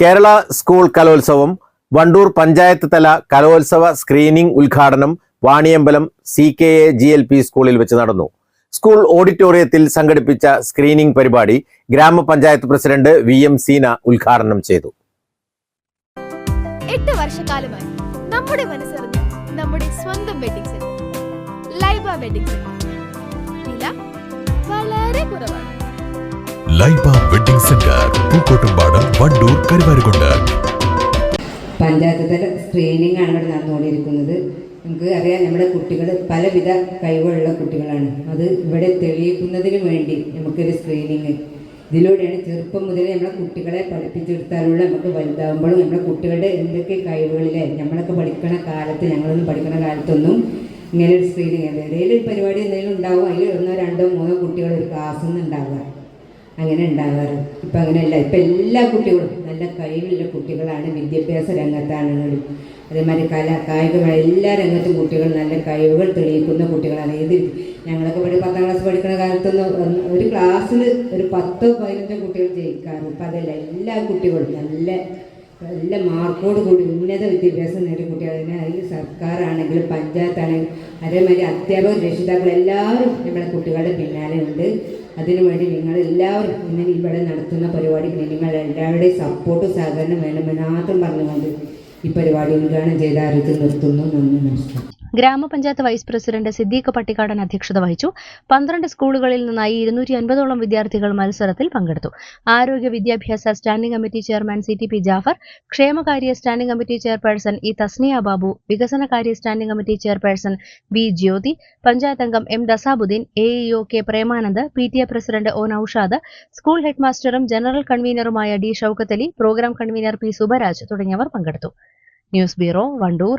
Kerala school കലോത്സവം വണ്ടൂർ പഞ്ചായത്ത് തല കലോത്സവ സ്ക്രീനിംഗ് ഉദ്ഘാടനം Vaniyambalam C K A G L P സ്കൂളിൽ വെച്ച് നടന്നു. സ്കൂൾ ഓഡിറ്റോറിയത്തിൽ സംഘടിപ്പിച്ച സ്ക്രീനിംഗ് പരിപാടി ഗ്രാമപഞ്ചായത്ത് പ്രസിഡന്റ് വി എം സീന ഉദ്ഘാടനം ചെയ്തു. എട്ട് വർഷക്കാലമായി നമ്മുടെ മനസ്സറിഞ്ഞ് നമ്മുടെ സ്വന്തം വെഡിങ് സെന്റർ ലൈബ വെഡിങ് വില വളരെ കുറവാണ്. ലൈബ വെഡിംഗ് സെന്റർ പൂക്കോട്ടുംപാടം വണ്ടൂർ കരുവാരുകൊണ്ട് പഞ്ചായത്ത് തല സ്ക്രീനിങ് ആണ് ഇവിടെ നടന്നുകൊണ്ടിരിക്കുന്നത്. നമുക്ക് അറിയാം നമ്മുടെ കുട്ടികൾ പലവിധ കഴിവുള്ള കുട്ടികളാണ്. അത് ഇവിടെ തെളിയിക്കുന്നതിന് വേണ്ടി നമുക്കൊരു സ്ക്രീനിങ് ഇതിലൂടെയാണ് ചെറുപ്പം മുതലേ നമ്മളെ കുട്ടികളെ പഠിപ്പിച്ചെടുത്താലുള്ള നമുക്ക് വലുതാകുമ്പോഴും നമ്മുടെ കുട്ടികളുടെ എന്തൊക്കെ കഴിവുകളിലെ നമ്മളൊക്കെ പഠിക്കണ കാലത്ത് ഞങ്ങളൊന്നും പഠിക്കണ കാലത്തൊന്നും ഇങ്ങനെ ഒരു സ്ക്രീനിങ് ഒരു പരിപാടി എന്തെങ്കിലും ഉണ്ടാവും അതിൽ ഒന്നോ രണ്ടോ മൂന്നോ കുട്ടികൾ ഒരു ക്ലാസ്സിൽ നിന്ന് ഉണ്ടാവുക. അങ്ങനെ ഉണ്ടാകാറ് ഇപ്പം അങ്ങനെയല്ല. ഇപ്പം എല്ലാ കുട്ടികളും നല്ല കഴിവുള്ള കുട്ടികളാണ് വിദ്യാഭ്യാസ രംഗത്താണെങ്കിലും അതേമാതിരി കല കായിക എല്ലാ രംഗത്തും കുട്ടികൾ നല്ല കഴിവുകൾ തെളിയിക്കുന്ന കുട്ടികളാണ്. ഏത് ഞങ്ങളൊക്കെ പഠി പത്താം ക്ലാസ് പഠിക്കുന്ന കാലത്തൊന്നും ഒരു ക്ലാസ്സിൽ ഒരു പത്തോ പതിനഞ്ചോ കുട്ടികൾ ജയിക്കാറ് ഇപ്പം അതല്ല. എല്ലാ കുട്ടികളും നല്ല നല്ല മാർക്കോട് കൂടി ഉന്നത വിദ്യാഭ്യാസം നേടിയ കുട്ടികളെ അതിൽ സർക്കാരാണെങ്കിലും പഞ്ചായത്താണെങ്കിലും അതേമാതിരി അധ്യാപകർ രക്ഷിതാക്കൾ എല്ലാവരും നമ്മുടെ കുട്ടികളുടെ പിന്നാലെ ഉണ്ട്. അതിനുവേണ്ടി നിങ്ങൾ എല്ലാവരും ഇന്ന് ഇവിടെ നടത്തുന്ന പരിപാടി നിങ്ങൾ എല്ലാവരുടെയും സപ്പോർട്ടും സഹകരണം വേണമെന്ന് മാത്രം പറഞ്ഞുകൊണ്ട് ഈ പരിപാടി ഉദ്ഘാടനം ചെയ്ത് അറിയിച്ച് നിർത്തുന്നു? നന്ദി നമസ്കാരം. ഗ്രാമപഞ്ചായത്ത് വൈസ് പ്രസിഡന്റ് സിദ്ദീഖ് പട്ടിക്കാടൻ അധ്യക്ഷത വഹിച്ചു. പന്ത്രണ്ട് സ്കൂളുകളിൽ നിന്നായി ഇരുന്നൂറ്റി അൻപതോളം വിദ്യാർത്ഥികൾ മത്സരത്തിൽ പങ്കെടുത്തു. ആരോഗ്യ വിദ്യാഭ്യാസ standing committee chairman C T P Jafar ക്ഷേമകാര്യ standing committee chairperson E Tasniya Babu വികസനകാര്യ standing committee chairperson B Jyothi panchayat അംഗം M Dasabuddin A EO K Premanand P T A president O Naushad school ഹെഡ്മാസ്റ്ററും general കൺവീനറുമായ D Shoukathali programme convener P Subaraj തുടങ്ങിയവർ പങ്കെടുത്തു. News bureau Wandoor.